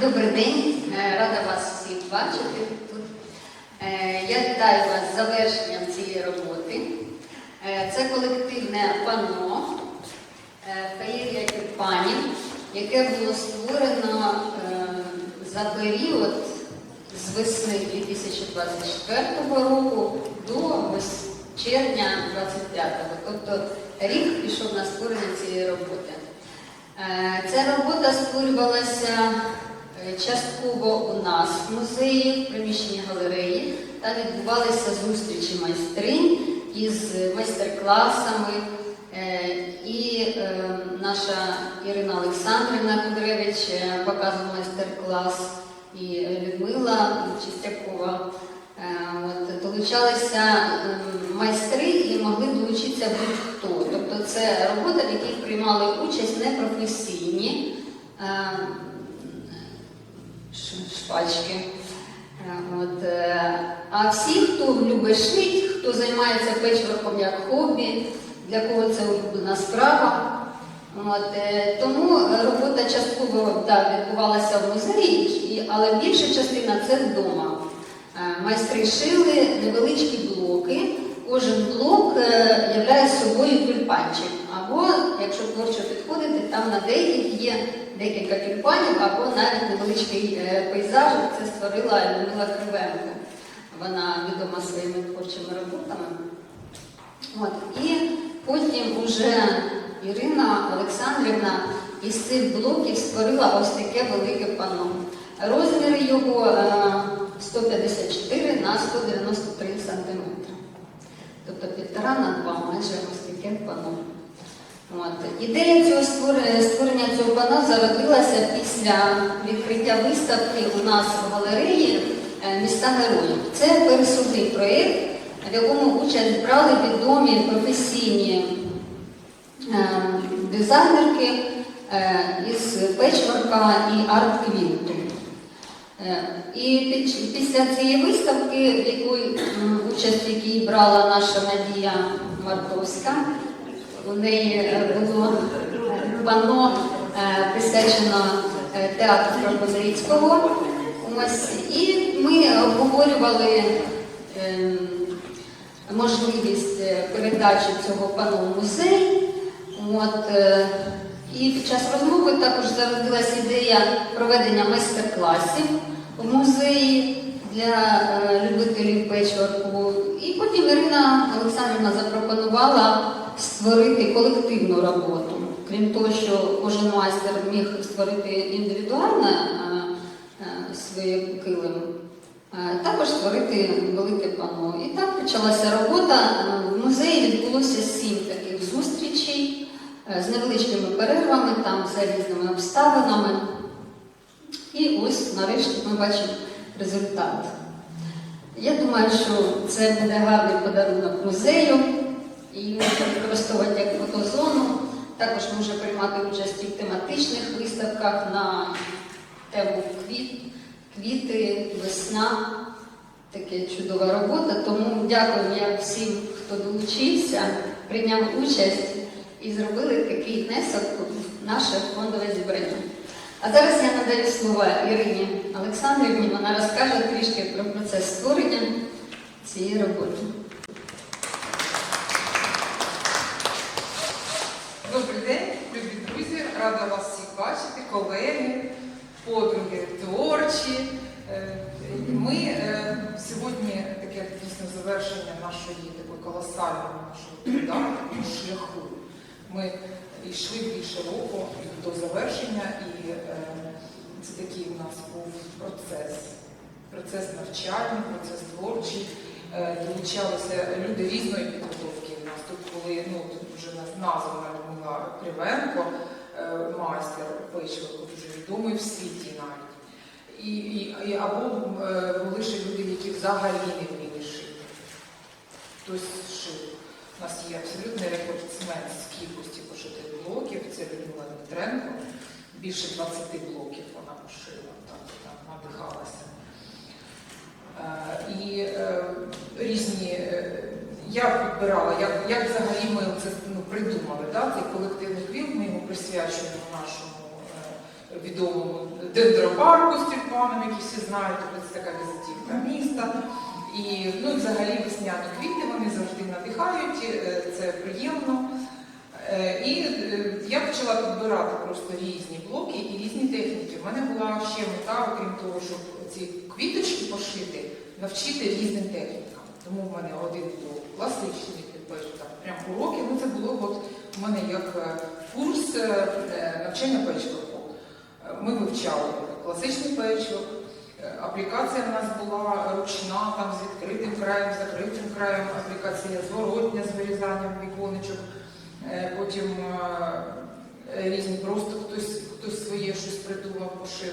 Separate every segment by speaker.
Speaker 1: Добрий день, Е, рада вас всіх бачити тут. Е, Я вітаю вас з завершенням цієї роботи. Е, Це колективне панно феєрія тюльпанів, яке було створено за період з весни 2024 року до червня 2025. Тобто рік пішов на створення цієї роботи. Ця робота створювалася частково у нас в музеї, в приміщенні галереї. Там відбувалися зустрічі майстринь із майстер-класами. Е, І е, наша Ірина Олександрівна Кудревич е, показувала майстер-клас, і е, Людмила Чистякова. Е, От, долучалися майстри і могли долучитися будь-хто. Тобто це робота, в якій приймали участь непрофесійні шпачки. Е, От, е, а всі, хто любить шить, хто займається печворком як хобі, для кого це улюблена справа. От, е, тому робота частково да, відбувалася в музеї, але більша частина це вдома. Майстри шили невеличкі блоки. Кожен блок являє собою тюльпанчик. Або, якщо творчо підходити, там на деяких є декілька тюльпанів, або навіть невеличкий е, пейзаж. Це створила Людмила Кривенко. Вона відома своїми творчими роботами. От. І потім уже Ірина Олександрівна із цих блоків створила ось таке велике панно. Розмір його е, 154 на 193 см. Тобто півтора на два, майже ось таке панно. От. Ідея цього створення, створення цього панно зародилася після відкриття виставки у нас в галереї е, міста героїв. Це пересувний проєкт, в якому участь брали відомі професійні е, дизайнерки е, із печворка і арт-квілту. Е, І після цієї виставки, в якої участь в якій брала наша Надія Мартовська, у неї е, було е, панно е, присвячено е, театру Кропивницького. Ось, і ми обговорювали ем, можливість е, передачі цього пану в музей. От, е, і під час розмови також зародилася ідея проведення майстер-класів в музеї для е, любителів печворку. І потім Ірина Олександрівна запропонувала створити колективну роботу. Крім того, що кожен майстер міг створити індивідуально своє килим, також створити велике панно. І так почалася робота. В музеї відбулося сім таких зустрічей е, з невеличкими перервами, там за різними обставинами. І ось нарешті ми бачимо результат. Я думаю, що це буде гарний подарунок музею і можна використовувати як фотозону. Також може приймати участь і в тематичних виставках на тему квіт, квіти, весна. Таке чудова робота. Тому дякую я всім, хто долучився, прийняв участь і зробили такий внесок в наше фондове зібрання. А зараз я надаю слово Ірині Олександрівні. Вона розкаже трішки про процес створення цієї роботи.
Speaker 2: Добрий день, любі друзі, рада вас всіх бачити, колеги, подруги творчі. Е, Ми е, сьогодні таке дійсно завершення нашої такої колосальної труда, шляху. Ми йшли більше року до завершення, і е, це такий у нас був процес. Процес навчальний, процес творчий. Долучалися люди різної підготовки. У нас тут були ну, тут вже нас названа Кривенко, майстер печива, дуже відомий в світі навіть. і, і, і або е, були ще люди, які взагалі не вміли шити. Хтось шив. У нас є абсолютний рекордсмен з кількості пошитих блоків, це Людмила Дмитренко. Більше 20 блоків вона пошила, так, так надихалася. Е, І е, різні. Е, Я підбирала, як, як взагалі ми це ну, придумали, да? цей колективний квіт, ми його присвячуємо нашому е, відомому дендропарку з тюльпаном, який всі знають, тобто це така візитівка міста. І ну, взагалі весняні квіти вони завжди надихають, е, це приємно. Е, І е, я почала підбирати просто різні блоки і різні техніки. У мене була ще мета, окрім того, щоб ці квіточки пошити, навчити різним технікам. Тому в мене один блок класичний підбір, там прям уроки. Ну це було от у мене як е, курс е, е, навчання печворку. Ми вивчали класичний печворк. Е, Аплікація в нас була ручна, там з відкритим краєм, закритим краєм, аплікація зворотня з вирізанням віконечок. Потім різні просто хтось, хтось своє щось придумав, пошив.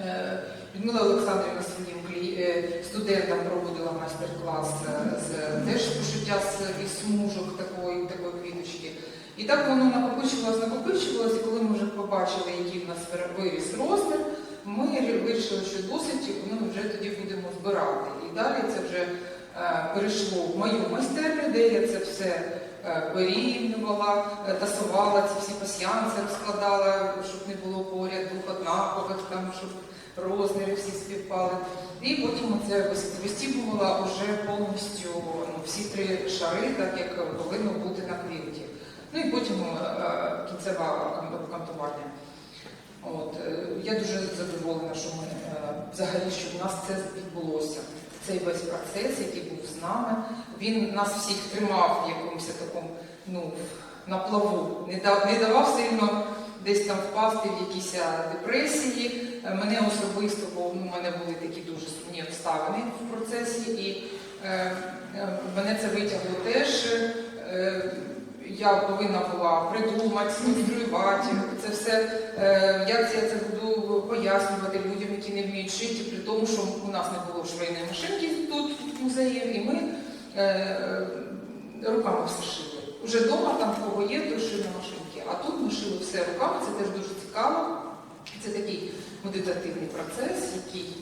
Speaker 2: Е, Людмила Олександрівна своїм е, студентам проводила майстер-клас е, з теж пошиття з смужок такої, такої квіточки. І так воно накопичувалось, накопичувалось, і коли ми вже побачили, який в нас виріс розмір, ми вирішили, що досить, ну, вже тоді будемо збирати. І далі це вже перейшло в мою майстерню, де я це все е, вирівнювала, е, тасувала ці всі пасіянці, розкладала, щоб не було поряд двох однакових, там, щоб розміри всі співпали. І потім це вистібувала вже повністю ну, всі три шари, так як повинно бути на квілті. Ну і потім е, кінцеве кантування. От, е, я дуже задоволена, що ми е, взагалі, що в нас це відбулося. Цей весь процес, який був з нами, він нас всіх тримав в якомусь такому ну, на плаву, не дав, не давав сильно десь там впасти в якісь депресії. Мене особисто, бо ну, в мене були такі дуже сумні обставини в процесі, і е, е, мене це витягло теж. Е, я повинна була придумати, сконструювати це все. Е, я це буду пояснювати людям, які не вміють шити, при тому, що у нас не було швейної машинки тут в музеї, і ми е, руками все шили. Уже вдома там в кого є, то шили машинки. А тут ми шили все руками, це теж дуже цікаво. Це такий медитативний процес, який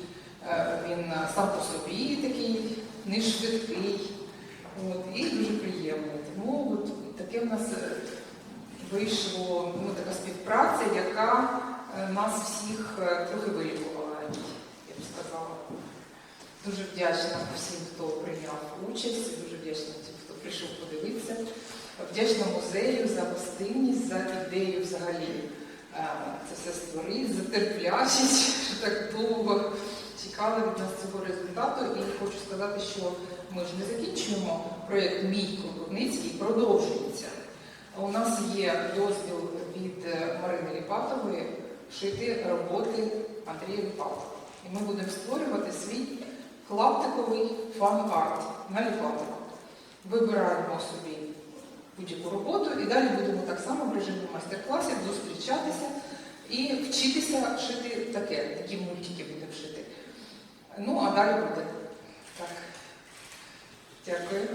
Speaker 2: е, він сам по собі такий не швидкий. От, і дуже приємний. Тому от таке в нас е, вийшло ну, така співпраця, яка нас всіх е, трохи вилікувала, я б сказала. Дуже вдячна всім, хто прийняв участь, дуже вдячна тим, хто прийшов подивитися. Вдячна музею за гостинність, за ідею взагалі е, це все створити, за терплячість, що так довго чекали від нас цього результату. І хочу сказати, що ми ж не закінчуємо проєкт Мій Кропивницький, продовжується. У нас є дозвіл від е, Марини Ліпатової шити роботи Андрія Ліпатова. І ми будемо створювати свій клаптиковий фан-арт на Ліпатова. Вибираємо собі будь-яку роботу і далі будемо так само в режимі майстер-класів зустрічатися і вчитися шити таке, такі мультики будемо шити. Ну, а далі буде. Так. Дякую.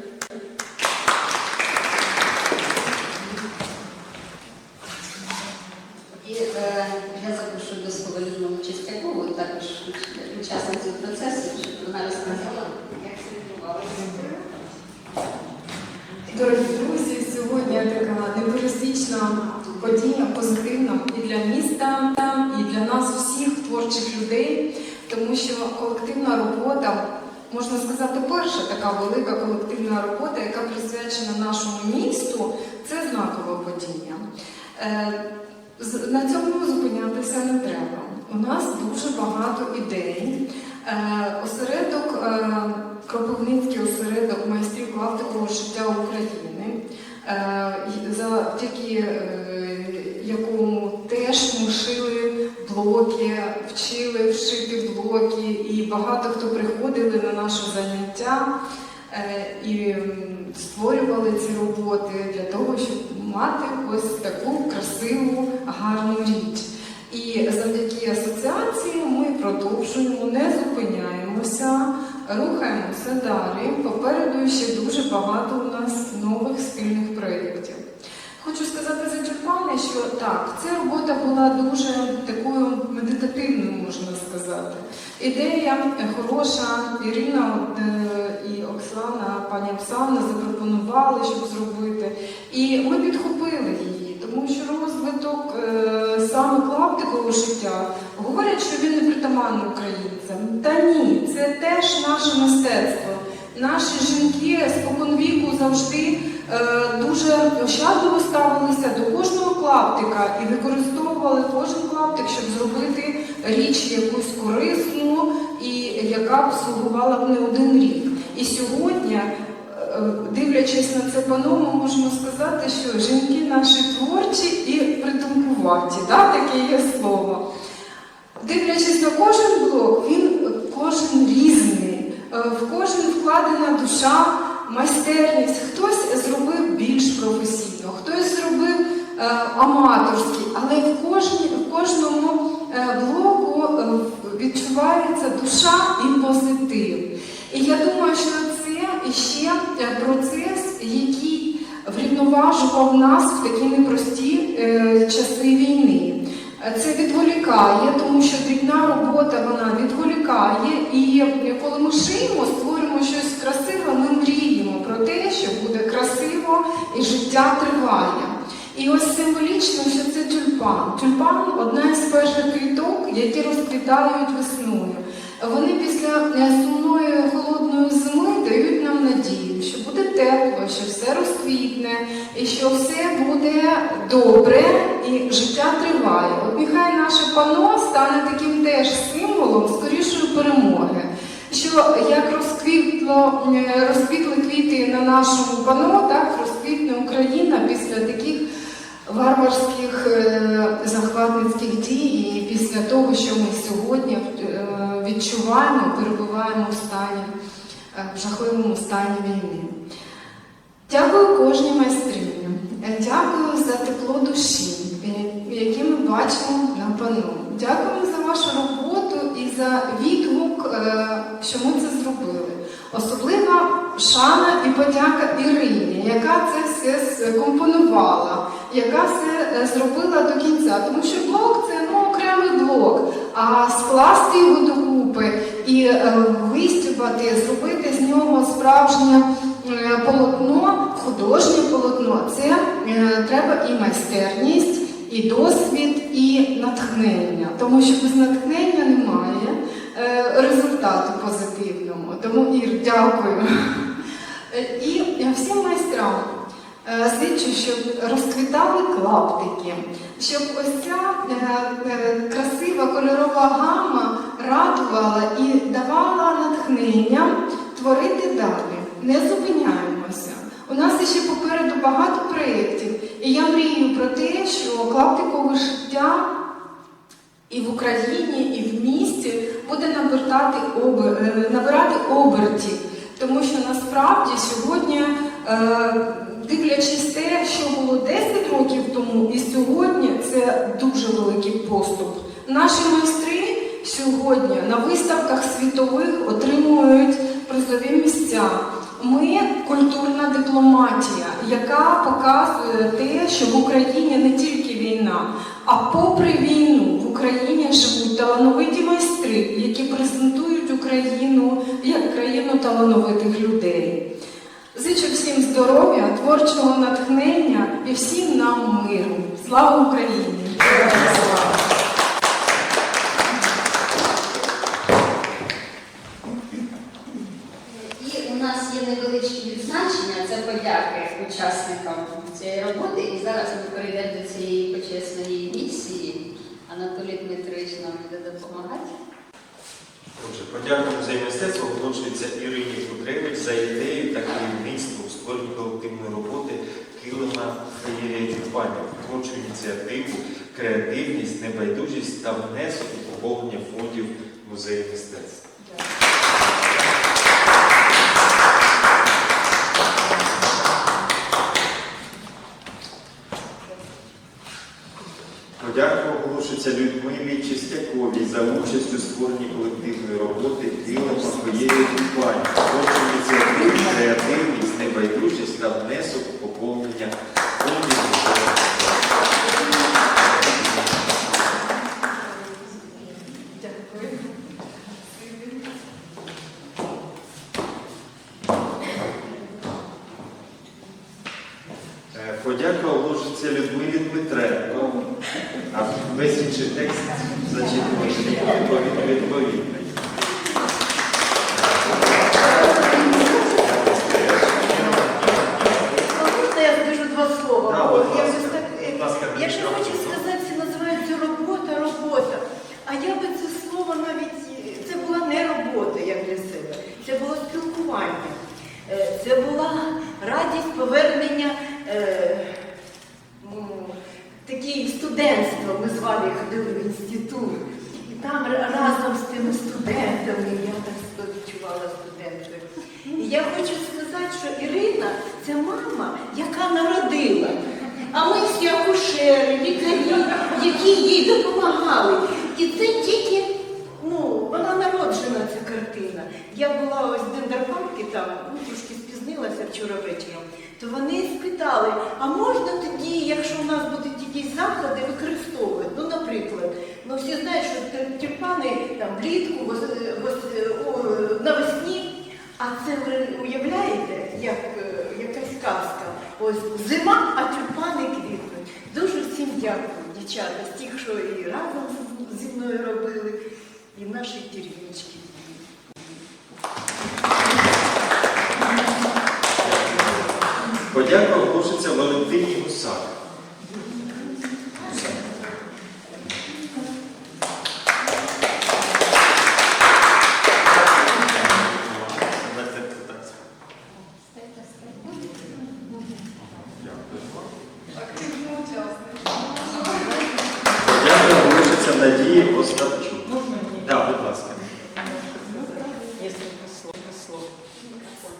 Speaker 1: І е, я запрошую до слова Людмилу Чистякову, також уч- учасницю процесу, щоб вона розказала, як це відбувалося.
Speaker 3: Дорогі друзі, сьогодні така непересічна подія, позитивна і для міста, і для нас всіх творчих людей, тому що колективна робота, можна сказати, перша така велика колективна робота, яка присвячена нашому місту, це знакова подія. На цьому зупинятися не треба. У нас дуже багато ідей. Е, Осередок, е, Кропивницький осередок майстрів клаптикового шиття України, е, завдяки якому теж ми шили блоки, вчили вшити блоки, і багато хто приходили на наше заняття і створювали ці роботи для того, щоб мати ось таку красиву, гарну річ. І завдяки асоціації ми продовжуємо, не зупиняємося, рухаємося далі. Попереду ще дуже багато у нас нових спільних проєктів. Хочу сказати за тюльпани, що так, ця робота була дуже такою медитативною, можна сказати. Ідея е, хороша, Ірина е, і Оксана, пані Оксана запропонували, щоб зробити. І ми підхопили її, тому що розвиток е, саме клаптикового життя говорять, що він не притаманний українцям. Та ні, це теж наше мистецтво. Наші жінки споконвіку завжди е, дуже ощадливо ставилися до кожного клаптика і використовували кожен клаптик, щоб зробити річ якусь корисну і яка б слугувала б не один рік. І сьогодні, е, дивлячись на це пано, ми можемо сказати, що жінки наші творчі і придумкуваті, да? таке є слово. Дивлячись на кожен блок, він кожен різний, е, в кожен вкладена душа, майстерність. Хтось зробив більш професійно, хтось зробив е, аматорський, але в, кожній, в кожному блоку відчувається душа і позитив. І я думаю, що це ще е, процес, який врівноважував нас в такі непрості е, часи війни. Це відволікає, тому що дрібна робота вона відволікає. І коли ми шиємо, створюємо щось красиве, ми мріємо про те, що буде красиво і життя триває. І ось символічно, що це тюльпан. Тюльпан одна із перших квіток, які розквітають весною. Вони після сумної холодної зими дають нам надію, що буде тепло, що все розквітне і що все буде добре і життя триває. От нехай наше пано стане таким теж символом скорішої перемоги. Що як розквітло, е, розквітли квіти на нашому пано, так розквітне Україна після таких варварських е, захватницьких дій, і після того, що ми сьогодні е, відчуваємо, перебуваємо в стані, е, в жахливому стані війни. Дякую кожній майстрині. Дякую за тепло душі, яке ми бачимо на пану. Дякую за вашу роботу і за відгук, е, що ми це зробили. Особлива шана і подяка Ірині, яка це все скомпонувала, яка все е, зробила до кінця. Тому що блок це ну, окремий блок, а скласти його докупи і е, зробити з нього справжнє полотно, художнє полотно, це е, треба і майстерність, і досвід, і натхнення. Тому що без натхнення немає е, результату позитивного. Тому Ір, дякую. І всім майстрам е, щоб розквітали клаптики, щоб ось ця е, е, красива кольорова гама радувала і давала натхнення творити далі. Не зупиняємося. У нас ще попереду багато проєктів, і я мрію про те, що клаптикове життя і в Україні, і в місті буде набирати, обер... набирати обертів. Тому що насправді сьогодні, дивлячись те, що було 10 років тому, і сьогодні це дуже великий поступ. Наші майстри сьогодні на виставках світових отримують призові місця. Ми культурна дипломатія, яка показує те, що в Україні не тільки війна, а попри війну в Україні живуть талановиті майстри, які презентують Україну як країну талановитих людей. Зичу всім здоров'я, творчого натхнення і всім нам миру. Слава Україні!
Speaker 1: І у нас є невеличкі відзначення, це подяки учасникам цієї роботи. І зараз ми перейдемо до цієї почесної місії. Анатолій Дмитрович нам буде допомагати.
Speaker 4: Отже, подяка музею мистецтва оголошується Ірині Кудревич за ідею та керівництво у створенні колективної роботи феєрія тюльпанів, творчу ініціативу, креативність, небайдужість та внесок у поповнення фондів музею мистецтва. Подяка оголошується Людмилі роботи килима фоєю тюльпанів. Творчі ініціативи, креативність, небайдужість та внесок у поповнення фондів музею.
Speaker 2: Дякую.
Speaker 4: Е, Подяка оложиться Людмилі Дмитренко, а весь інший текст зачитувати відповідний.
Speaker 5: Можна я скажу два слова?
Speaker 4: Да,
Speaker 5: Бо
Speaker 4: будь
Speaker 5: я
Speaker 4: ласка.
Speaker 5: щось так, е,
Speaker 4: Будь ласка,
Speaker 5: я ще
Speaker 4: мікрофон.
Speaker 5: хочу сказати, це називається робота, робота. А я би це слово навіть е, це була не робота як для себе, це було спілкування. Е, Це була радість повернення е, ну, такі студентства. Ми з вами ходили в інститут. І там ра- разом з тими студентами я так себе відчувала студенткою. І я хочу сказати, що Ірина це мама, яка народила. А ми всі акушери, лікарі, які їй допомагали. І це тільки, ну, вона народжена, ця картина. Я була ось в Дендерпаркі там, ну, спізнилася вчора вечором, то вони спитали, а можна тоді, якщо у нас будуть якісь заходи, використовувати? Ну, наприклад, ну всі знають, що тю- тюльпани там влітку, навесні. А це ви уявляєте, як е, якась казка. Ось зима, а тюльпани квітнуть. Дуже всім дякую, дівчата, з тих, що і разом зі мною робили, і наші дірвінчики.
Speaker 4: Подяка оголошується Валентині Гусак.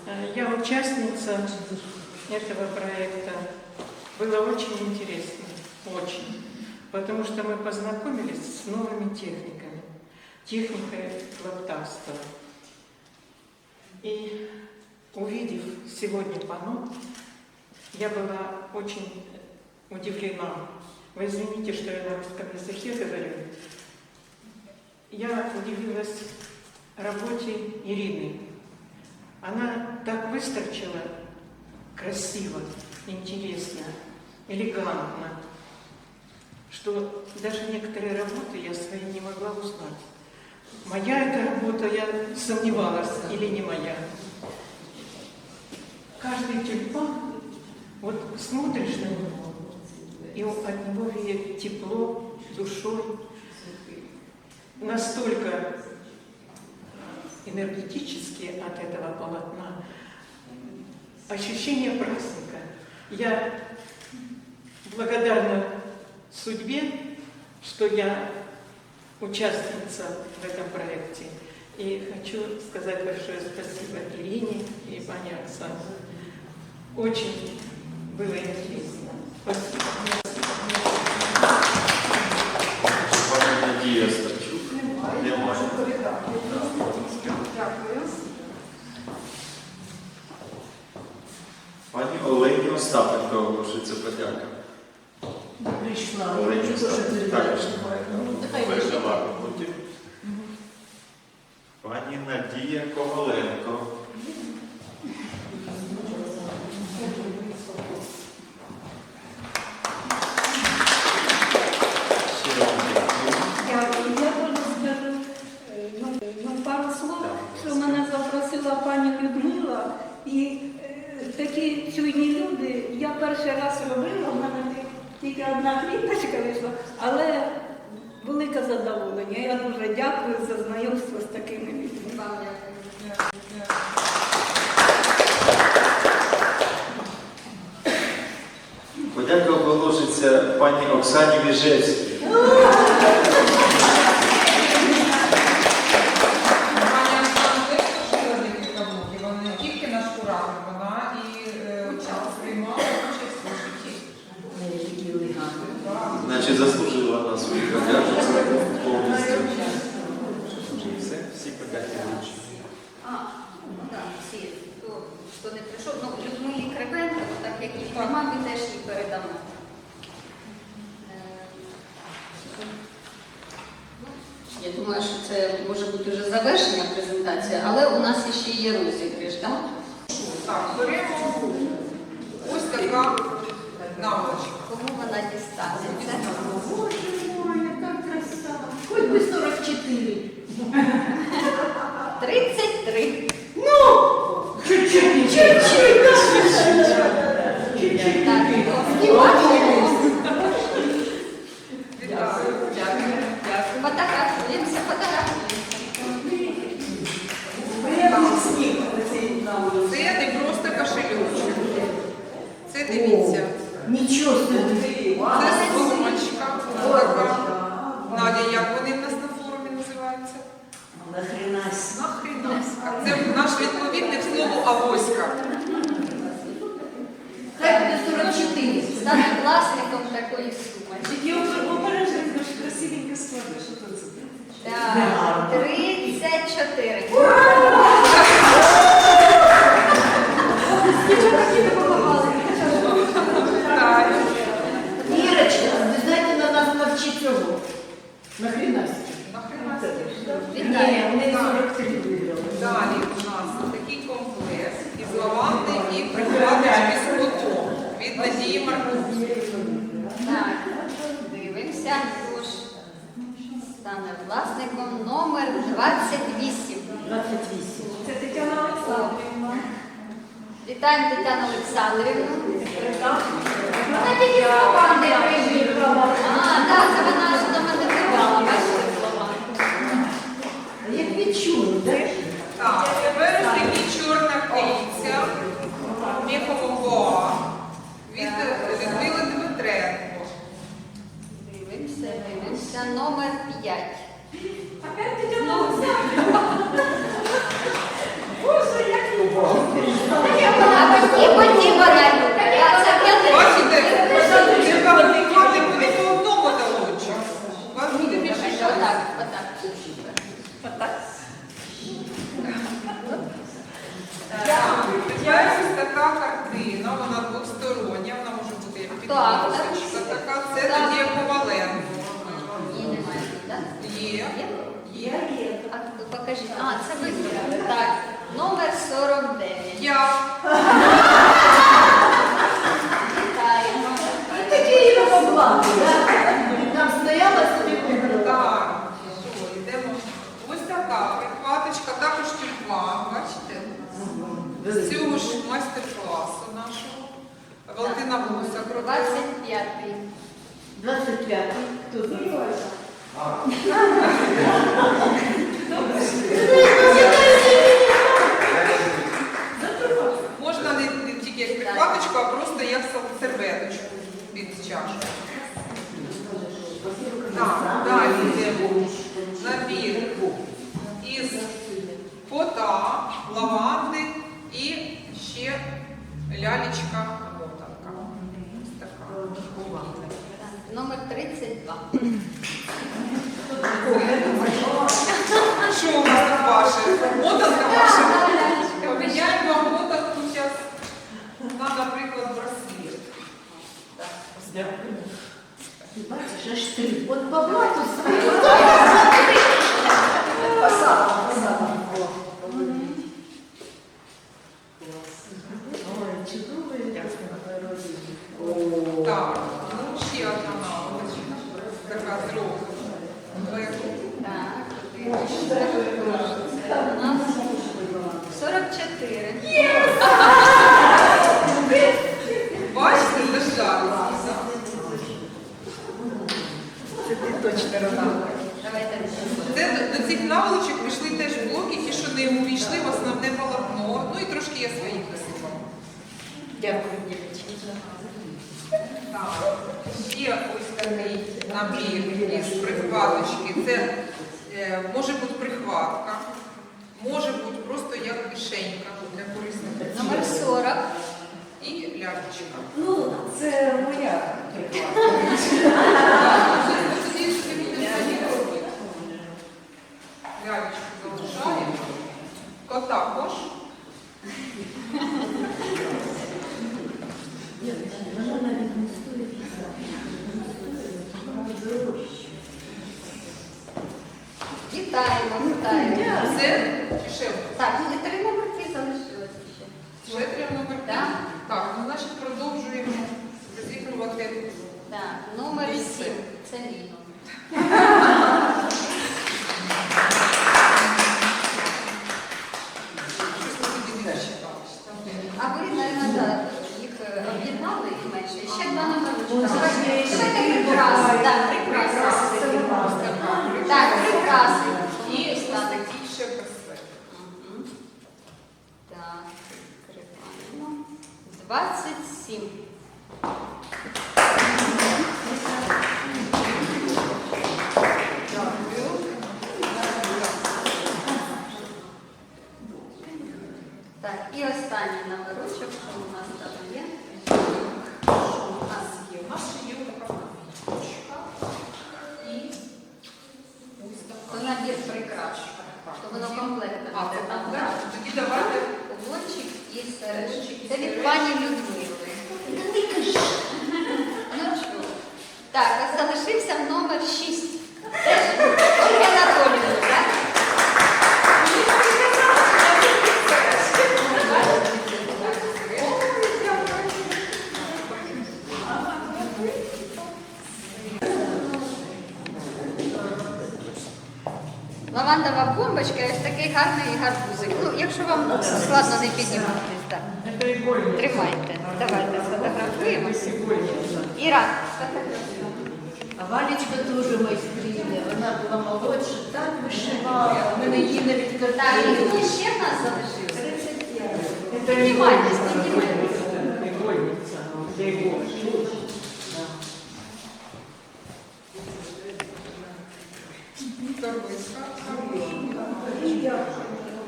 Speaker 6: Э, Я участница этого проекта. Было очень интересно, очень. Потому что мы познакомились с новыми техниками. Техникой хлоптарства. И увидев сегодня панно, я была очень удивлена. Вы извините, что я на русском языке говорю. Я удивилась работе Ирины. Она так выстрочила красиво, интересно, элегантно, что даже некоторые работы я свои не могла узнать. Моя эта работа, я сомневалась, или не моя. Каждый тюльпан, вот смотришь на него, и от него веет тепло душой. Настолько энергетически от этого полотна. Ощущение праздника. Я благодарна судьбе, что я участница в этом проекте. И хочу сказать большое спасибо Ирине и пане Оксане. Очень было интересно. Спасибо.
Speaker 4: Остапенко оголошується подяка.
Speaker 5: Прийшла. Передала.
Speaker 4: також немає.
Speaker 5: Ну.
Speaker 4: Пані Надія Коваленко. Значить, заслужила на своїх радянських повністю. Все, всі кандидатки вручі.
Speaker 1: А, ну так, всі, хто, хто не прийшов. Ну, Людмилі Кривенко, так як
Speaker 2: і
Speaker 1: формат, ми теж їй передамо. Е, я думаю, що це може бути вже завершення презентації, але у нас ще є розіграш, так?
Speaker 2: Так, беремо ось така.
Speaker 7: Володимир.
Speaker 1: Так,
Speaker 5: дивимося, хто ж
Speaker 1: стане власником номер 28.
Speaker 5: 28.
Speaker 6: Це Тетяна Олександрівна.
Speaker 1: Вітаємо Тетяну Олександрівну. Вона тільки слова не приїхала. А, так, це вона ж
Speaker 2: нам
Speaker 1: не давала. номер 5.
Speaker 6: Опять ти тягнулася? Боже, як
Speaker 2: так, потім вона Бачите, яка чашу.
Speaker 1: Вітаємо, вітаємо.
Speaker 2: Все? Чи ще?
Speaker 1: Так, ну і три номерки залишилося ще.
Speaker 2: Ще три номерки?
Speaker 1: Так.
Speaker 2: Так, ну значить продовжуємо розігрувати.
Speaker 1: Так, номер
Speaker 2: Місце.
Speaker 1: сім. Це мій номер.
Speaker 2: Щось ми тоді не читали.
Speaker 1: А ви, мабуть, да, їх е, об'єднали їх менше. Ще два номери. Давайте прикраси. Так, прикраси. Так, прикраси.
Speaker 2: І
Speaker 1: І
Speaker 2: ось
Speaker 1: стати.
Speaker 2: такий ще браслет.
Speaker 1: Мгм. Так, відкриваємо. 27. Так, і останній номерочок, що у нас там є. Що у нас є?
Speaker 2: У нас ще є така ручка і ось така.
Speaker 1: набір прикрас. То воно комплектно.
Speaker 2: А, це
Speaker 1: там
Speaker 2: так. Тоді давайте
Speaker 1: Кулончик і сережки. Це від пані Людмили. Ну що? Так, залишився номер 6. Теж Ольга Анатоліївна, так? Лавандова бомбочка і ось такий гарний гарбузик. Ну, якщо вам складно не підніматись, так.
Speaker 6: Это игольница.
Speaker 1: Тримайте. Давайте сфотографуємося. Іра, сфотографуємо.
Speaker 5: А Валечка теж майстриня, вона була молодша, так вишивала. У мене її навіть
Speaker 1: Так, і
Speaker 5: картини.
Speaker 1: хто ще в нас залишився?
Speaker 6: Это
Speaker 1: Піднімайтесь,
Speaker 6: игольница.
Speaker 1: піднімайтесь.
Speaker 6: Это игольница.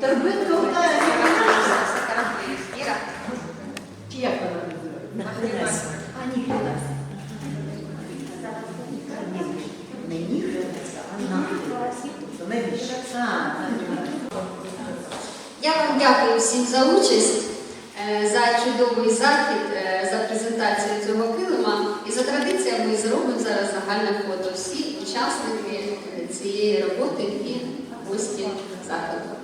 Speaker 2: Торбинка.
Speaker 1: Сфотографуємось. Іра.
Speaker 5: чи як вона називається? А, ні, Хренас. Не ні Хренас, а на Навіщо?
Speaker 1: Я вам дякую всім за участь, е, за чудовий захід, е, за презентацію цього килима. І за традицією ми зробимо зараз загальне фото. Всі учасники цієї роботи і гості заходу.